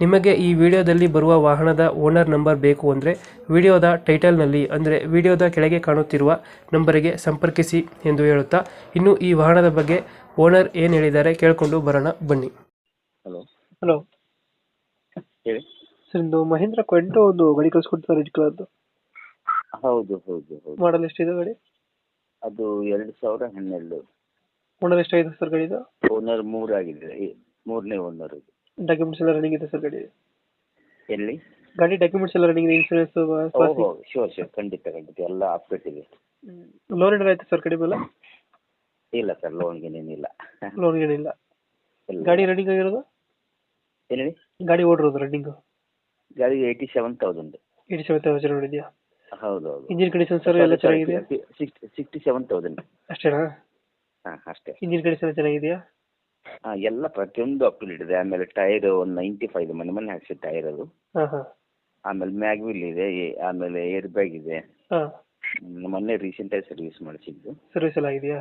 ನಿಮಗೆ ಈ ವಿಡಿಯೋದಲ್ಲಿ ಬರುವ ವಾಹನದ ಓನರ್ ನಂಬರ್ ಬೇಕು ಅಂದರೆ ವಿಡಿಯೋದ ಟೈಟಲ್ನಲ್ಲಿ ಅಂದರೆ ವಿಡಿಯೋದ ಕೆಳಗೆ ಕಾಣುತ್ತಿರುವ ನಂಬರಿಗೆ ಸಂಪರ್ಕಿಸಿ ಎಂದು ಹೇಳುತ್ತಾ ಇನ್ನು ಈ ವಾಹನದ ಬಗ್ಗೆ ಓನರ್ ಏನು ಹೇಳಿದ್ದಾರೆ ಕೇಳಿಕೊಂಡು ಬರೋಣ ಬನ್ನಿ. ಹಲೋ. ಹಲೋ. ಹೇಳಿ. ಸರ್ ಇದು ಮಹೇಂದ್ರ ಕ್ವೆಂಟೋ ಒಂದು ಗಾಡಿ ಕಳಿಸ್ಕೊಡ್ತಾರೆ ರೆಡ್ ಕಲರ್ದು. ಹೌದು ಹೌದು ಹೌದು. ಮಾಡಲ್ ಎಷ್ಟಿದೆ ಗಾಡಿ? ಅದು ಎರಡು ಸಾವಿರ ಹನ್ನೆರಡು. ಓನರ್ ಎಷ್ಟಾಗಿದೆ ಸರ್ ಗಾಡಿದು? ಓನರ್ ಮೂರಾಗಿದೆ ಆಗಿದೆ ಮೂರನೇ ಓನರ್ ಇದು. ಡಾಕ್ಯುಮೆಂಟ್ಸ್ ಎಲ್ಲ ರನ್ನಿಂಗ್ ಇದೆ ಸರ್ ಗಾಡಿ. ಎಲ್ಲಿ? ಗಾಡಿ ಡಾಕ್ಯುಮೆಂಟ್ಸ್ ಎಲ್ಲ ರನ್ನಿಂಗ್ ಇದೆ ಇನ್ಸೂರೆನ್ಸ್ ಓಹೋ ಶೋರ್ ಶೋರ್ ಖಂಡಿತ ಖಂಡಿತ. ಎಲ್ಲ ಅಪ್ಡೇಟ್ ಇದೆ. ಲೋನ್ ಏನಾರ ಆಯ್ತು ಸರ್ ಗಾಡಿ ಮೇಲೆ? ಇಲ್ಲ ಸರ್ ಲೋನ್ ಏನಿಲ್ಲ ಲೋನ್ ಏನಿಲ್ಲ. ಗಾಡಿ ರನ್ನಿಂಗ್ ಆಗಿರೋದು? ಏನ್ ಹೇಳಿ ಗಾಡಿ ಓಡಿರೋದು ರನ್ನಿಂಗ್ ಗಾಡಿ eighty seven thousand eighty seven thousand ನೋಡಿದ್ಯಾ ಹೌದು ಹೌದು ಇಂಜಿನ್ ಕಂಡೀಷನ್ ಸರ್ ಎಲ್ಲ ಚೆನ್ನಾಗಿದೆಯಾ ಸಿಕ್ಸ್ಟಿ ಸೆವೆನ್ ತೌಸಂಡ್ ಅಷ್ಟೇನಾ? ಹಾಂ ಅಷ್ಟೇ. ಇಂಜಿನ್ ಕಂಡೀಷನ್ ಚೆನ್ನಾಗಿದೆಯಾ? ಹಾಂ ಎಲ್ಲ ಪ್ರತಿಯೊಂದು ಅಪ್ ಟು ಡೇಟ್ ಇದೆ ಆಮೇಲೆ ಟೈರ್ ಒಂದು ನೈಂಟಿ ಫೈವ್ ಇದೆ ಮನೆ ಮನೆ ಹಾಕ್ಸಿ ಟೈರ್ ಅದು. ಹಾಂ ಹಾಂ. ಆಮೇಲೆ ಮ್ಯಾಗ್ವಿಲ್ ಇದೆ ಆಮೇಲೆ ಏರ್ ಬ್ಯಾಗ್ ಇದೆ. ಮೊನ್ನೆ ರೀಸೆಂಟ್ ಆಗಿ ರೀಸೆಂಟಾಗಿ ಸರ್ವಿಸ್ ಮಾಡಿಸಿದ್ದು. ಸರ್ವಿಸ್ ಎಲ್ಲ ಇದೆಯಾ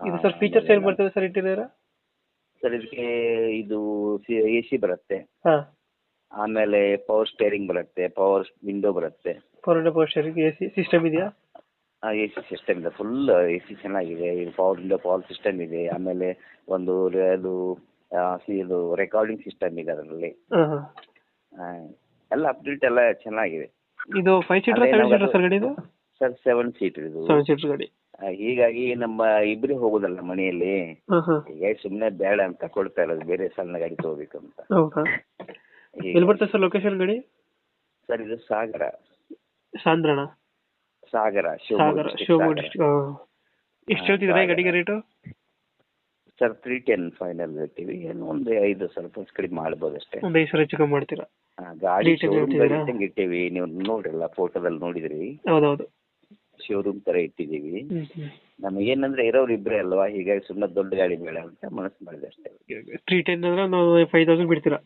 ಇದು ಸರ್ ಫೀಚರ್ಸ್ ಏನ್ ಬರ್ತದೆ ಸರ್ ಇಂಟೀರಿಯರ್ ಸರ್ ಇದಕ್ಕೆ ಇದು ಎ ಸಿ ಬರುತ್ತೆ. ಹಾಂ. ಆಮೇಲೆ ಪವರ್ ಸ್ಟೇರಿಂಗ್ ಬರುತ್ತೆ ಪವರ್ ವಿಂಡೋ ಬರುತ್ತೆ. Power hundred power steering A C system ಇದೆಯಾ? ಎ ಸಿ ಸಿಸ್ಟಮ್ ಇದೆ. ಫುಲ್ ಎ ಸಿ ಚೆನ್ನಾಗಿದೆ. ಇದು ಪವರ್ ವಿಂಡೋ ಪವರ್ ಸಿಸ್ಟಮ್ ಇದೆ. ಆಮೇಲೆ ಒಂದು ಅದು ಇದು ರೆಕಾರ್ಡಿಂಗ್ ಸಿಸ್ಟಮ್ ಇದೆ ಅದರಲ್ಲಿ. ಎಲ್ಲ ಅಪ್ಡೇಟ್ ಎಲ್ಲ ಚೆನ್ನಾಗಿದೆ. ಇದು five seater seven seater sir ಗಾಡಿ ಇದು ಸರ್ ಸೆವೆನ್ ಸೀಟ್ ಇದು. ಸೆವೆನ್ ಸೀಟರ್ ಗಾಡಿ. ಹೀಗಾಗಿ ನಮ್ಮ ಇಬ್ಬರೇ ಹೋಗೋದಲ್ಲ ಮನೆಯಲ್ಲಿ ಹೀಗಾಗಿ ಸುಮ್ಮನೆ ಬೇಡ ಅಂತ ಕೊಡ್ತಾ ಇರೋದು. ಬೇರೆ ಸಣ್ಣ ಗಾಡಿ ತಗೋಬೇಕು ಅಂತ. ಎಲ್ಲಿ ಬರ್ತದೆ ಸರ್ ಲೊಕೇಶನ್ ಗಾಡಿ? ಸರ್ ಇದು ಸಾಗರ. ಸಾಂದ್ರಣ. ಸಾಗರ ಸಾಗರ ಶಿವಮೊಗ್ಗ. ಎಷ್ಟು ಗಾಡಿಗೆ rate sir three ten final ಹೇಳ್ತೀವಿ. ಏನು ಒಂದು ಐದು ಸ್ವಲ್ಪ ಕಡಿಮೆ ಮಾಡ್ಬೋದು ಅಷ್ಟೇ. ಒಂದು ಐದು ಸಾವಿರ ಹೆಚ್ಚು ಕಮ್ಮಿ ಮಾಡ್ತೀರಾ? ಆ, ಗಾಡಿ 310 ಶೋರೂಮ್ ಹೇಳ್ತಿದ್ದೀರಾ? ಇಟ್ಟಿವಿ. ನೀವು ನೋಡ್ರಲ್ಲ ಫೋಟೋದಲ್ಲಿ ನೋಡಿದ್ರಿ? ಹೌದೌದು. ಶೋರೂಮ್ ತರ ಇಟ್ಟಿದ್ದೀವಿ. ಹ್ಞೂ ಹ್ಞೂ ನಮಗೇನಂದ್ರೆ ಇರೋರು ಇಬ್ಬರೇ ಅಲ್ವಾ? ಹೀಗಾಗಿ ಸುಮ್ಮನೆ ದೊಡ್ಡ ಗಾಡಿ ಬೇಡ ಅಂತ ಮನಸ್ಸು ಮಾಡಿದೆ ಅಷ್ಟೇ. ತ್ರೀ ಟೆನ್ ಅಂದ್ರೆ ನಾವು ಫೈವ್ ತೌಸಂಡ್ ಬಿಡ್ತೀರಾ?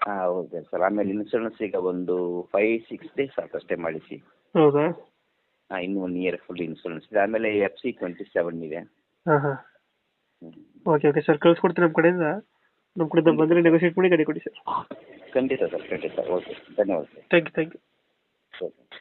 ಹಾಂ ಓಕೆ ಸರ್. ಆಮೇಲೆ ಇನ್ಸೂರೆನ್ಸ್ ಈಗ ಒಂದು ಫೈವ್ ಸಿಕ್ಸ್ ಡೇಸ್ ಸಾಕಷ್ಟೇ ಮಾಡಿಸಿ. ಹೌದಾ? ಇನ್ನು ಒನ್ ಇಯರ್ ಫುಲ್ ಇನ್ಸೂರೆನ್ಸ್ ಇದೆ. ಆಮೇಲೆ ಎಫ್ ಸಿ ಟ್ವೆಂಟಿ ಸೆವೆನ್ ಇದೆ. ಹಾಂ ಹಾಂ. ಓಕೆ ಓಕೆ ಸರ್ ಕಳಿಸ್ಕೊಡ್ತೀನಿ ನಮ್ಮ ಕಡೆಯಿಂದ? ನಮ್ಮ ಕಡೆಯಿಂದ ಬಂದರೆ ನೆಗೋಷಿಯೇಟ್ ಮಾಡಿ ಗಾಡಿ ಕೊಡಿ ಸರ್ ಖಂಡಿತ ಸರ್ ಖಂಡಿತ. ಓಕೆ ಧನ್ಯವಾದ thank you thank you okay